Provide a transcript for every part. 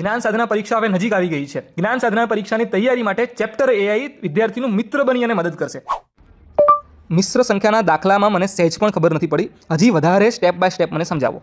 જ્ઞાન સાધના પરીક્ષા હવે નજીક આવી ગઈ છે. જ્ઞાન સાધના પરીક્ષાની તૈયારી માટે ચેપ્ટર એઆઈ વિદ્યાર્થીનું મિત્ર બની અને મદદ કરશે. મિશ્ર સંખ્યાના દાખલામાં મને સહેજ પણ ખબર નથી પડી. હજી વધારે સ્ટેપ બાય સ્ટેપ મને સમજાવો.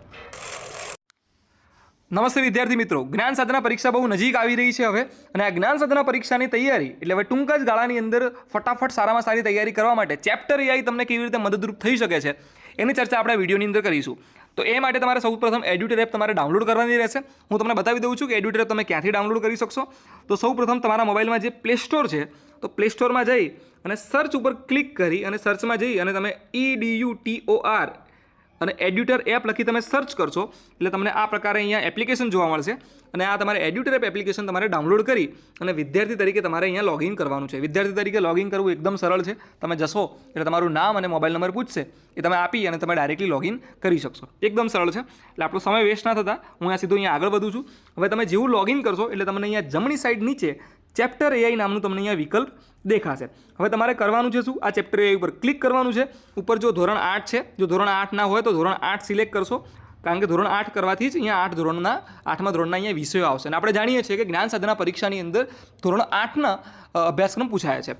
નમસ્તે વિદ્યાર્થી મિત્રો. જ્ઞાન સાધના પરીક્ષા બહુ નજીક આવી રહી છે હવે અને આ જ્ઞાન સાધના પરીક્ષાની તૈયારી એટલે હવે ટૂંક જ ગાળાની અંદર ફટાફટ સારામાં સારી તૈયારી કરવા માટે ચેપ્ટર એઆઈ તમને કેવી રીતે મદદરૂપ થઈ શકે છે એની ચર્ચા આપણે વિડીયોની અંદર કરીશું. તો એ માટે તમારે સૌપ્રથમ એડ્યુટર એપ તમારે ડાઉનલોડ કરવાની રહેશે. હું તમને બતાવી દઉં છું કે એડ્યુટર તમે ક્યાંથી ડાઉનલોડ કરી શકશો. તો સૌ પ્રથમ તમારા મોબાઈલમાં જે પ્લે સ્ટોર છે, તો પ્લે સ્ટોરમાં જઈ અને સર્ચ ઉપર ક્લિક કરી અને સર્ચમાં જઈ અને તમે E D U T O R અને એડ્યુટર એપ લખી તમે સર્ચ કરશો, એટલે તમને આ પ્રકારે અહીંયા એપ્લિકેશન જોવા મળશે. અને આ તમારે એડ્યુટર એપ એપ્લિકેશન તમારે ડાઉનલોડ કરી અને વિદ્યાર્થી તરીકે તમારે અહીંયા લોગિન કરવાનું છે. વિદ્યાર્થી તરીકે લોગિન કરવું એકદમ સરળ છે. તમે જશો, એટલે તમારું નામ અને મોબાઈલ નંબર પૂછશે. એ તમે આપી અને તમે ડાયરેક્ટલી લોગિન કરી શકશો. એકદમ સરળ છે. એટલે આપણો સમય વેસ્ટ ના થતા. હું આ સીધો અહીંયા આગળ વધું છું. હવે તમે જેવું લોગિન કરશો, એટલે તમને અહીંયા જમણી સાઈડ નીચે ચેપ્ટર એઆઈ નામનું તમને અહીંયા વિકલ્પ દેખાશે. હવે તમારે કરવાનું છે શું? આ ચેપ્ટર એઆઈ ઉપર ક્લિક કરવાનું છે. ઉપર જો ધોરણ આઠ છે, જો ધોરણ આઠ ના હોય તો ધોરણ આઠ સિલેક્ટ કરશો. કારણ કે ધોરણ આઠ કરવાથી જ અહીંયા આઠ ધોરણના, આઠમા ધોરણના અહીંયા વિષયો આવશે. અને આપણે જાણીએ છીએ કે જ્ઞાન સાધના પરીક્ષાની અંદર ધોરણ આઠના અભ્યાસક્રમ પૂછાયા છે.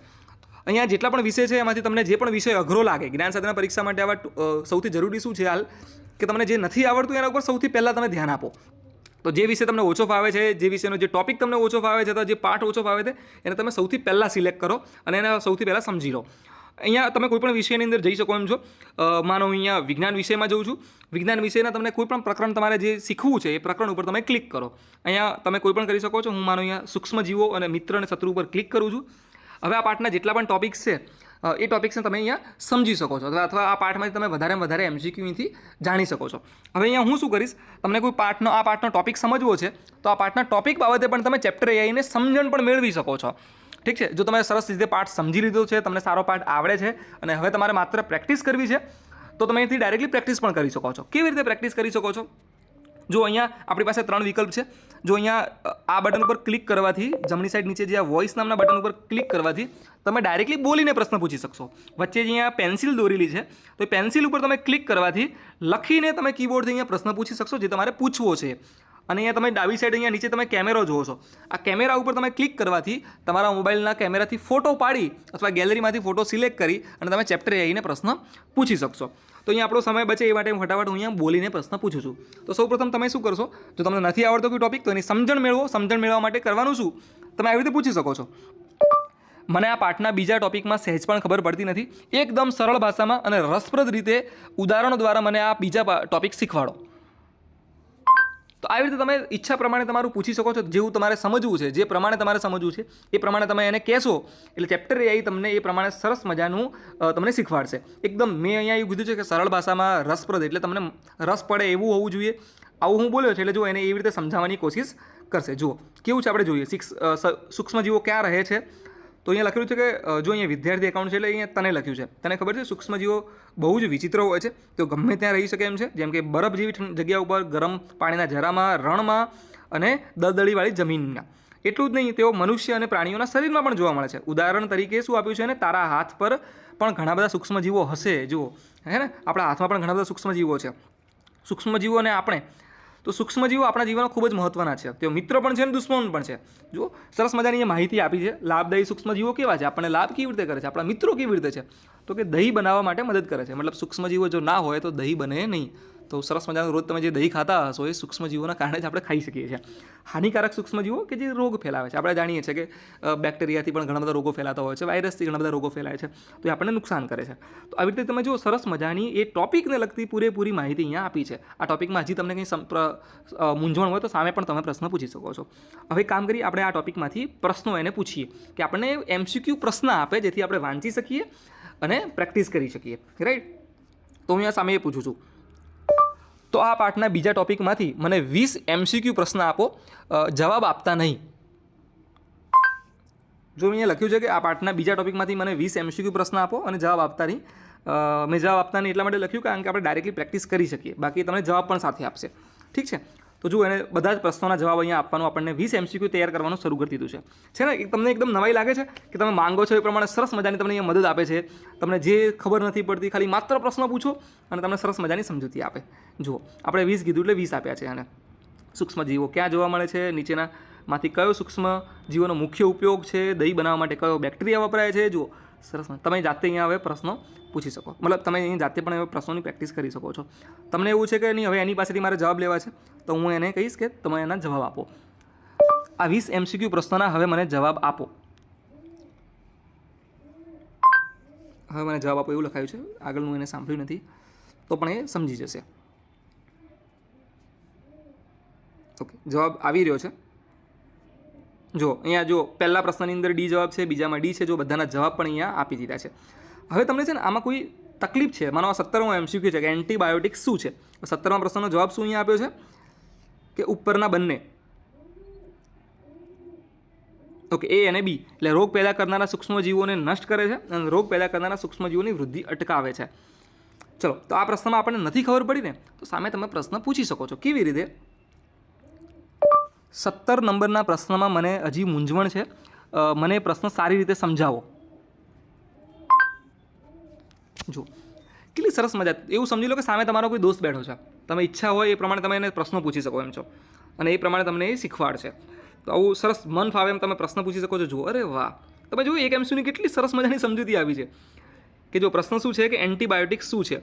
અહીંયા જેટલા પણ વિષય છે, એમાંથી તમને જે પણ વિષય અઘરો લાગે, જ્ઞાન સાધના પરીક્ષા માટે આવા સૌથી જરૂરી શું છે હાલ? કે તમને જે નથી આવડતું એના ઉપર સૌથી પહેલાં તમે ધ્યાન આપો. તો જે વિષય તમને ઓછો ફાવે છે, જે વિષયનો જે ટોપિક તમને ઓછો ફાવે છે અથવા જે પાઠ ઓછો ફાવે છે, એને તમે સૌથી પહેલાં સિલેક્ટ કરો અને એને સૌથી પહેલાં સમજી લો. અહીંયા તમે કોઈ પણ વિષયની અંદર જઈ શકો એમ છો માનો અહીંયા વિજ્ઞાન વિષયમાં જઉં છું. વિજ્ઞાન વિષયના તમને કોઈપણ પ્રકરણ તમારે જે શીખવું છે, એ પ્રકરણ ઉપર તમે ક્લિક કરો. અહીંયા તમે કોઈ પણ કરી શકો છો. હું માનો અહીંયા સૂક્ષ્મ જીવો અને મિત્ર અને શત્રુ ઉપર ક્લિક કરું છું. હવે આ પાઠના જેટલા પણ ટોપિક્સ છે એ ટોપિક્સને તમે અહીંયા સમજી શકો છો અથવા અથવા આ પાઠમાંથી તમે વધારે વધારે એમસીક્યુથી જાણી શકો છો. હવે અહીંયા હું શું કરીશ? તમને કોઈ પાઠનો આ પાઠનો ટોપિક સમજવો છે, તો આ પાઠના ટોપિક બાબતે પણ તમે ચેપ્ટર એઆઈને સમજણ પણ મેળવી શકો છો. ઠીક છે? જો તમે સરસ રીતે પાઠ સમજી લીધો છે, તમને સારો પાઠ આવડે છે, અને હવે તમારે માત્ર પ્રેક્ટિસ કરવી છે, તો તમે અહીંથી ડાયરેક્ટલી પ્રેક્ટિસ પણ કરી શકો છો. કેવી રીતે પ્રેક્ટિસ કરી શકો છો? જો અહીંયા આપણી પાસે ત્રણ વિકલ્પ છે, જો અહીંયા આ બટન ઉપર ક્લિક કરવાથી, જમણી સાઈડ નીચે જે આ વોઇસ નામના બટન ઉપર ક્લિક કરવાથી, તમે ડાયરેક્ટલી બોલીને પ્રશ્ન પૂછી શકશો. વચ્ચે જે અહીંયા પેન્સિલ દોરેલી છે, તો એ પેન્સિલ ઉપર તમે ક્લિક કરવાથી લખીને તમે કીબોર્ડથી અહીંયા પ્રશ્ન પૂછી શકશો, જે તમારે પૂછવો છે. અને અહીંયા તમે ડાબી સાઈડ અહીંયા નીચે તમે કેમેરો જુઓ છો. આ કેમેરા ઉપર તમે ક્લિક કરવાથી તમારા મોબાઈલના કેમેરાથી ફોટો પાડી અથવા ગેલેરીમાંથી ફોટો સિલેક્ટ કરી અને તમે ચેપ્ટર આવીને પ્રશ્ન પૂછી શકશો. તો અહીંયા આપણો સમય બચે એ માટે હું ફટાફટ હું અહીંયા બોલીને પ્રશ્ન પૂછું છું. તો સૌપ્રથમ તમે શું કરશો? જો તમને નથી આવડતો કોઈ ટોપિક તો એની સમજણ મેળવો. સમજણ મેળવવા માટે કરવાનું શું? તમે આવી રીતે પૂછી શકો છો. મને આ પાઠના બીજા ટોપિકમાં સહેજ પણ ખબર પડતી નથી. એકદમ સરળ ભાષામાં અને રસપ્રદ રીતે ઉદાહરણો દ્વારા મને આ બીજા ટોપિક શીખવાડો. તો આવી રીતે તમે ઈચ્છા પ્રમાણે તમારું પૂછી શકો છો જેવું તમારે સમજવું છે, જે પ્રમાણે તમારે સમજવું છે, એ પ્રમાણે તમે એને કહેશો, એટલે ચેપ્ટર એઆઈ તમને એ પ્રમાણે સરસ મજાનું તમને શીખવાડશે. એકદમ મેં અહીંયા એવું કીધું છે કે સરળ ભાષામાં રસપ્રદ, એટલે તમને રસ પડે એવું હોવું જોઈએ. આવું હું બોલ્યો છે એટલે જો એને એવી રીતે સમજાવવાની કોશિશ કરશે. જુઓ, કેવું છે આપણે જોઈએ? સૂક્ષ્મજીવો ક્યાં રહે છે? તો અહીંયા લખેલું છે કે જો અહીંયા વિદ્યાર્થી એકાઉન્ટ છે એટલે અહીંયા તને લખ્યું છે. તને ખબર છે? સૂક્ષ્મજીવો બહુ જ વિચિત્ર હોય છે. તેઓ ગમે ત્યાં રહી શકે એમ છે. જેમ કે બરફ જેવી જગ્યા ઉપર, ગરમ પાણીના ઝરામાં, રણમાં અને દલદળીવાળી જમીનના. એટલું જ નહીં, તેઓ મનુષ્ય અને પ્રાણીઓના શરીરમાં પણ જોવા મળે છે. ઉદાહરણ તરીકે શું આપ્યું છે ને? તારા હાથ પર પણ ઘણા બધા સૂક્ષ્મજીવો હશે. જુઓ, હે ને? આપણા હાથમાં પણ ઘણા બધા સૂક્ષ્મજીવો છે. સૂક્ષ્મજીવોને આપણે તો સૂક્ષ્મજીવો આપણા જીવનમાં ખૂબ જ મહત્વના છે. તેઓ મિત્ર પણ છે અને દુશ્મન પણ છે. જુઓ, સરસ મજાની એ માહિતી આપી છે. લાભદાયી સૂક્ષ્મજીવો કેવા છે? આપણને લાભ કેવી રીતે કરે છે? આપણા મિત્રો કેવી રીતે છે? તો કે દહીં બનાવવા માટે મદદ કરે છે. મતલબ સૂક્ષ્મજીવો જો ના હોય તો દહીં બને નહીં. તો સરસ મજાનું રોજ તમે જે દહીં ખાતા હશો એ સૂક્ષ્મજીવોના કારણે જ આપણે ખાઈ શકીએ છીએ. હાનિકારક સૂક્ષ્મજીવો કે જે રોગ ફેલાવે છે? આપણે જાણીએ છીએ કે બેક્ટેરિયાથી પણ ઘણા બધા રોગો ફેલાતા હોય છે, વાયરસથી ઘણા બધા રોગો ફેલાય છે, તો એ આપણને નુકસાન કરે છે. તો આવી રીતે તમે જો સરસ મજાની એ ટોપિકને લગતી પૂરેપૂરી માહિતી અહીંયા આપી છે. આ ટોપિકમાં હજી તમને કંઈ મૂંઝવણ હોય તો સામે પણ તમે પ્રશ્ન પૂછી શકો છો. હવે કામ કરી આપણે આ ટોપિકમાંથી પ્રશ્નો એને પૂછીએ કે આપણને એમસીક્યુ પ્રશ્ન આપે જેથી આપણે વાંચી શકીએ અને પ્રેક્ટિસ કરી શકીએ. રાઈટ તો હું અહીંયા સામે એ પૂછું છું. તો આ પાઠના બીજા ટોપિકમાંથી મને વીસ એમસીક્યુ પ્રશ્ન આપો જવાબ આપતા નહીં. જો મેં લખ્યું છે કે આ પાઠના બીજા ટોપિકમાંથી મને વીસ એમસીક્યુ પ્રશ્ન આપો અને જવાબ આપતા નહીં મેં જવાબ આપતા નહીં એટલા માટે લખ્યું કારણ કે આપણે ડાયરેક્ટલી પ્રેક્ટિસ કરી શકીએ. બાકી તમને જવાબ પણ સાથે આપશે. ઠીક છે? તો જો એને બધા જ પ્રશ્નોના જવાબ અહીંયા આપવાનું આપણને વીસ એમસીક્યુ તૈયાર કરવાનું શરૂ કરી દીધું છે. છે ને તમને એકદમ નવાઈ લાગે છે કે તમે માંગો છો એ પ્રમાણે સરસ મજાની તમને અહીંયા મદદ આપે છે? તમને જે ખબર નથી પડતી, ખાલી માત્ર પ્રશ્નો પૂછો અને તમને સરસ મજાની સમજૂતી આપે. જુઓ, આપણે વીસ કીધું એટલે વીસ આપ્યા છે આને. સૂક્ષ્મજીવો ક્યાં જોવા મળે છે? નીચેનામાંથી કયો સૂક્ષ્મ જીવોનો મુખ્ય ઉપયોગ છે? દહીં બનાવવા માટે કયો બેક્ટેરિયા વપરાય છે? જુઓ સરસ તમે જાતે અહીંયા હવે પ્રશ્નો પૂછી શકો. મતલબ તમે અહીં જાતે પણ હવે પ્રશ્નોની પ્રેક્ટિસ કરી શકો છો. તમને એવું છે કે નહીં, હવે એની પાસેથી મારે જવાબ લેવા છે, તો હું એને કહીશ કે તમે એના જવાબ આપો. આ વીસ એમસીક્યુ પ્રશ્નોના હવે મને જવાબ આપો. હવે મને જવાબ આપો એવું લખાયું છે. આગળ હું એને સાંભળ્યું નથી, તો પણ એ સમજી જશે. ઓકે જવાબ આવી રહ્યો છે. જો, અહીંયા જો પહેલા પ્રશ્નની અંદર ડી જવાબ છે, બીજામાં ડી છે, જો બધાના જવાબ પણ અહીંયા આપી દીધા છે. હવે તમને છે ને આમાં કોઈ તકલીફ છે? માનો આ સત્તરમો એમસીક્યુ છે, કે એન્ટીબાયોટિક શું છે? સત્તરમા પ્રશ્નનો જવાબ શું અહીંયા આપ્યો છે? કે ઉપરના બંને. ઓકે, એ અને બી. એટલે રોગ પેદા કરનારા સૂક્ષ્મજીવોને નષ્ટ કરે છે અને રોગ પેદા કરનારા સૂક્ષ્મજીવોની વૃદ્ધિ અટકાવે છે. ચલો, તો આ પ્રશ્નમાં આપણને નથી ખબર પડી ને? તો સામે તમે પ્રશ્ન પૂછી શકો છો. કેવી રીતે? સત્તર નંબરના પ્રશ્નમાં મને હજી મૂંઝવણ છે. મને પ્રશ્ન સારી રીતે સમજાવો. જો કેટલી સરસ મજા. એવું સમજી લો કે સામે તમારો કોઈ દોસ્ત બેઠો છે. તમે ઈચ્છા હોય એ પ્રમાણે તમે એને પ્રશ્નો પૂછી શકો એમ છો. અને એ પ્રમાણે તમને એ શીખવાડશે તો આવું સરસ મન ફાવે એમ તમે પ્રશ્ન પૂછી શકો છો. જુઓ. અરે વાહ! તમે જુઓ, એક એમસીની કેટલી સરસ મજાની સમજૂતી આવી છે. કે જો પ્રશ્ન શું છે કે એન્ટીબાયોટિક્સ શું છે?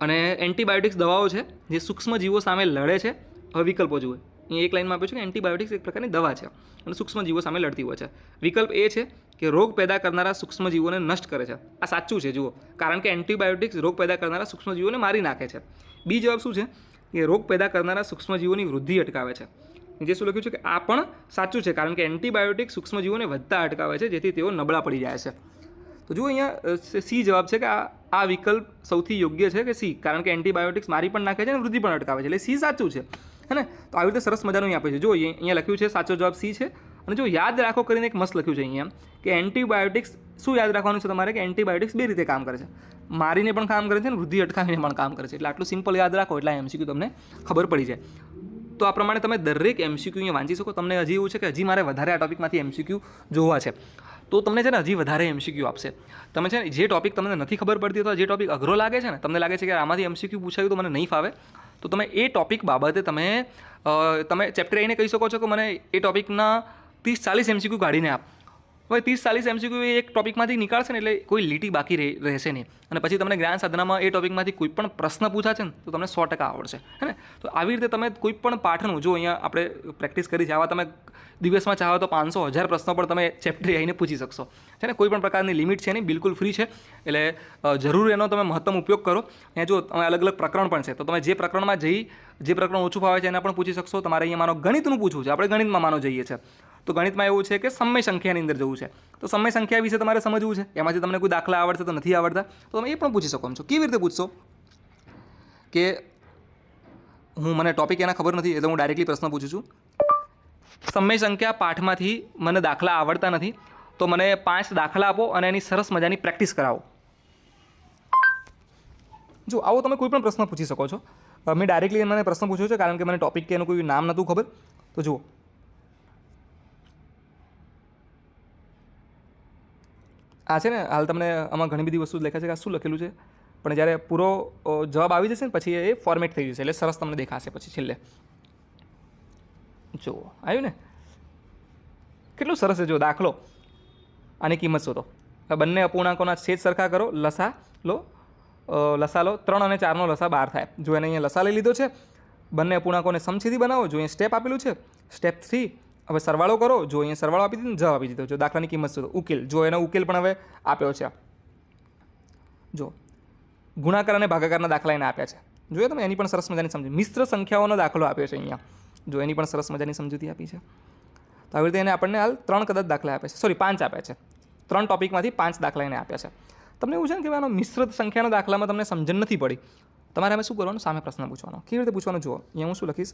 અને એન્ટીબાયોટિક્સ દવાઓ છે જે સૂક્ષ્મ જીવો સામે લડે છે. હવે વિકલ્પો જુએ અહીં એક લાઇનમાં આપ્યું છે કે એન્ટીબાયોટિક્સ એક પ્રકારની દવા છે અને સૂક્ષ્મજીવો સામે લડતી હોય છે. વિકલ્પ એ છે કે રોગ પેદા કરનારા સૂક્ષ્મજીવોને નષ્ટ કરે છે. આ સાચું છે, જુઓ. કારણ કે એન્ટીબાયોટિક્સ રોગ પેદા કરનારા સૂક્ષ્મજીવોને મારી નાખે છે. બી જવાબ શું છે? કે રોગ પેદા કરનારા સૂક્ષ્મજીવોની વૃદ્ધિ અટકાવે છે. જે શું લખ્યું છે? કે આ પણ સાચું છે, કારણ કે એન્ટીબાયોટિક સૂક્ષ્મજીવોને વધતા અટકાવે છે, જેથી તેઓ નબળા પડી જાય છે. તો જુઓ અહીંયા સી જવાબ છે કે આ આ વિકલ્પ સૌથી યોગ્ય છે કે સી? કારણ કે એન્ટીબાયોટિક્સ મારી પણ નાખે છે અને વૃદ્ધિ પણ અટકાવે છે. એટલે સી સાચું છે. હે ને? તો આવી રીતે સરસ મજાનું અહીં આપે છે. જો અહીંયા લખ્યું છે, સાચો જવાબ સી છે. અને જો યાદ રાખો કરીને એક મસ્ત લખ્યું છે અહીંયા. કે એન્ટીબાયોટિક્સ શું યાદ રાખવાનું છે તમારે? કે એન્ટીબાયોટિક્સ બે રીતે કામ કરે છે. મારીને પણ કામ કરે છે અને વૃદ્ધિ અટકાવીને પણ કામ કરે છે. એટલે આટલું સિમ્પલ યાદ રાખો એટલે એમસીક્યુ તમને ખબર પડી જાય. તો આ પ્રમાણે તમે દરેક એમસીક્યુ અહીંયા વાંચી શકો. તમને હજી એવું છે કે હજી મારે વધારે આ ટોપિકમાંથી એમસીક્યુ જોવા છે. તો તમને છે ને હજી વધારે એમસીક્યુ આપશે. તમે છે ને જે ટોપિક તમને નથી ખબર પડતી અથવા જે ટોપિક અઘરો લાગે છે ને, તમને લાગે છે કે આમાંથી એમસીક્યુ પૂછાયું તો મને નહીં ફાવે. તો તમે એ ટોપિક બાબતે તમે તમે ચેપ્ટર આવીને કહી શકો છો કે મને એ ટોપિકના ત્રીસ ચાલીસ એમસીક્યુ કાઢીને આપ. હવે ત્રીસ ચાલીસ એમસીક્યુ એક ટોપિકમાંથી નીકાળશે ને એટલે કોઈ લીટી બાકી રહેશે નહીં. અને પછી તમને જ્ઞાન સાધનામાં એ ટોપિકમાંથી કોઈ પણ પ્રશ્ન પૂછાશે ને, તો તમને સો ટકા આવડશે. હે ને? તો આવી રીતે તમે કોઈ પણ પાઠનું જો અહીંયા આપણે પ્રેક્ટિસ કરી છે, આવા તમે દિવસમાં ચાહો તો પાંચસો હજાર પ્રશ્નો પણ તમે ચેપ્ટર આવીને પૂછી શકશો. છે ને? કોઈ પણ પ્રકારની લિમિટ છે નહીં, બિલકુલ ફ્રી છે. એટલે જરૂર એનો તમે મહત્તમ ઉપયોગ કરો. અહીંયા જો તમે અલગ અલગ પ્રકરણ પણ છે, તો તમે જે પ્રકરણમાં જઈ, જે પ્રકરણ ઓછું ફાવે છે એના પણ પૂછી શકશો. તમારે અહીંયા માનો ગણિતનું પૂછવું છે. આપણે ગણિતમાં માનો જઈએ છે. તો ગણિતમાં એવું છે કે સમય સંખ્યાની અંદર જવું છે. તો સમય સંખ્યા વિશે તમારે સમજવું છે. એમાંથી તમને કોઈ દાખલા આવડશે તો નથી આવડતા. તો તમે એ પણ પૂછી શકો છો. કેવી રીતે પૂછશો? કે હું મને ટોપિક એના ખબર નથી એટલે હું ડાયરેક્ટલી પ્રશ્ન પૂછું છું. સમય સંખ્યા પાઠમાંથી મને દાખલા આવડતા નથી. તો મને પાંચ દાખલા આપો અને એની સરસ મજાની પ્રેક્ટિસ કરાવો. જો, આવો તમે કોઈ પણ પ્રશ્ન પૂછી શકો છો. મેં ડાયરેક્ટલી મને પ્રશ્ન પૂછ્યો છે, કારણ કે મને ટોપિક કે એનું કોઈ નામ નહોતું ખબર. તો જુઓ. આ છે ને, હાલ તમને આમાં ઘણી બધી વસ્તુ લખે છે કે શું લખેલું છે. પણ જ્યારે પૂરો જવાબ આવી જશે ને, પછી એ ફોર્મેટ થઈ જશે, એટલે સરસ તમને દેખાશે પછી છેલ્લે. જુઓ, આવ્યું ને? કેટલું સરસ છે જો દાખલો. આની કિંમત શોધો. બંને અપૂર્ણાંકોના છેદ સરખા કરો, લસા લો લસા લો, ત્રણ અને ચારનો લસા બહાર થાય. જો એને અહીંયા લસા લઈ લીધો છે, બંને અપૂર્ણાંકોને સમછેદી બનાવો, જો અહીંયા સ્ટેપ આપેલું છે સ્ટેપ થ્રી હવે સરવાળો કરો. જો અહીંયા સરવાળો આપી દીધો જવાબ આપી દીધો. જો દાખલાની કિંમત શોધો. ઉકેલ. જો એનો ઉકેલ પણ હવે આપ્યો છે. જો ગુણાકાર અને ભાગાકારના દાખલા એને આપ્યા છે. જોયો તમે? એની પણ સરસ મજાની સમજ મિશ્ર સંખ્યાઓનો દાખલો આપ્યો છે અહીંયા. જો એની પણ સરસ મજાની સમજૂતી આપી છે. તો આવી રીતે એને આપણને હાલ ત્રણ કદાચ દાખલા આપ્યા છે. સોરી પાંચ આપ્યા છે. ત્રણ ટોપિકમાંથી પાંચ દાખલા એને આપ્યા છે. તમને એવું છે ને કે આનો મિશ્ર સંખ્યાના દાખલામાં તમને સમજણ નથી પડી. તમારે અમે શું કરવાનું? સામે પ્રશ્ન પૂછવાનો. કેવી રીતે પૂછવાનું? જુઓ. અહીંયા હું શું લખીશ?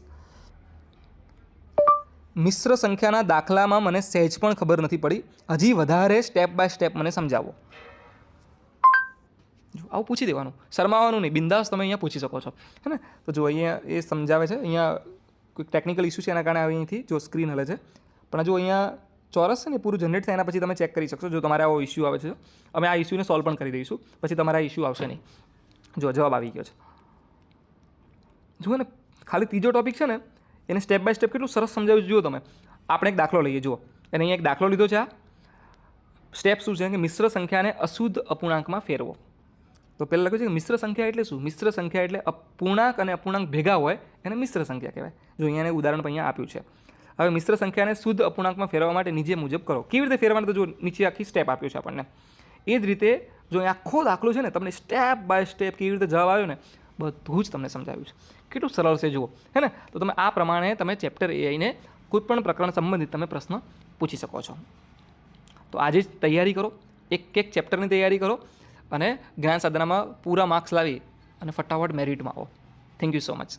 મિશ્ર સંખ્યાના દાખલામાં મને સહેજ પણ ખબર નથી પડી. હજી વધારે સ્ટેપ બાય સ્ટેપ મને સમજાવો. આવું પૂછી દેવાનું. શરમાવાનું નહીં. બિંદાસ તમે અહીંયા પૂછી શકો છો. હે ને? તો જો અહીંયા એ સમજાવે છે. અહીંયા કોઈ ટેકનિકલ ઇસ્યુ છે એના કારણે અહીંથી જો સ્ક્રીન હલે છે. પણ જો અહીંયા ચોરસ છે ને પૂરું જનરેટ થાય એના પછી તમે ચેક કરી શકશો. જો તમારે આવો ઇસ્યુ આવે છે. અમે આ ઇસ્યુને સોલ્વ પણ કરી દઈશું. પછી તમારા ઇસ્યુ આવશે નહીં. જો, જવાબ આવી ગયો છે. જુઓ ને, ખાલી ત્રીજો ટોપિક છે ને એને સ્ટેપ બાય સ્ટેપ કેટલું સરસ સમજાવ્યું જુઓ તમે. આપણે એક દાખલો લઈએ, જુઓ. અને અહીંયા એક દાખલો લીધો છે, આ. સ્ટેપ શું છે? કે મિશ્ર સંખ્યાને અશુદ્ધ અપૂર્ણાંકમાં ફેરવો. તો પહેલાં લખ્યું છે કે મિશ્ર સંખ્યા એટલે શું? મિશ્ર સંખ્યા એટલે અપૂર્ણાંક અને અપૂર્ણાંક ભેગા હોય એને મિશ્ર સંખ્યા કહેવાય. જો અહીંયા ઉદાહરણ અહીંયા આપ્યું છે. હવે મિશ્ર સંખ્યાને શુદ્ધ અપૂર્ણાંકમાં ફેરવવા માટે નીચે મુજબ કરો. કેવી રીતે ફેરવવાનું તો જો નીચે આખી સ્ટેપ આપ્યું છે આપણને. એ જ રીતે જો અહીં આખો દાખલો છે ને, તમને સ્ટેપ બાય સ્ટેપ કેવી રીતે જવાબ આવ્યો ને બધું જ તમને સમજાવ્યું છે. કેટલું સરળ છે જુઓ, હે ને? તો તમે આ પ્રમાણે તમે ચેપ્ટર એઆઈને કોઈ પણ પ્રકરણ સંબંધિત તમે પ્રશ્ન પૂછી શકો છો. તો આજે જ તૈયારી કરો, એક એક ચેપ્ટરની તૈયારી કરો અને જ્ઞાન સાધનામાં પૂરા માર્ક્સ લાવી અને ફટાફટ મેરિટમાં આવો. Thank you so much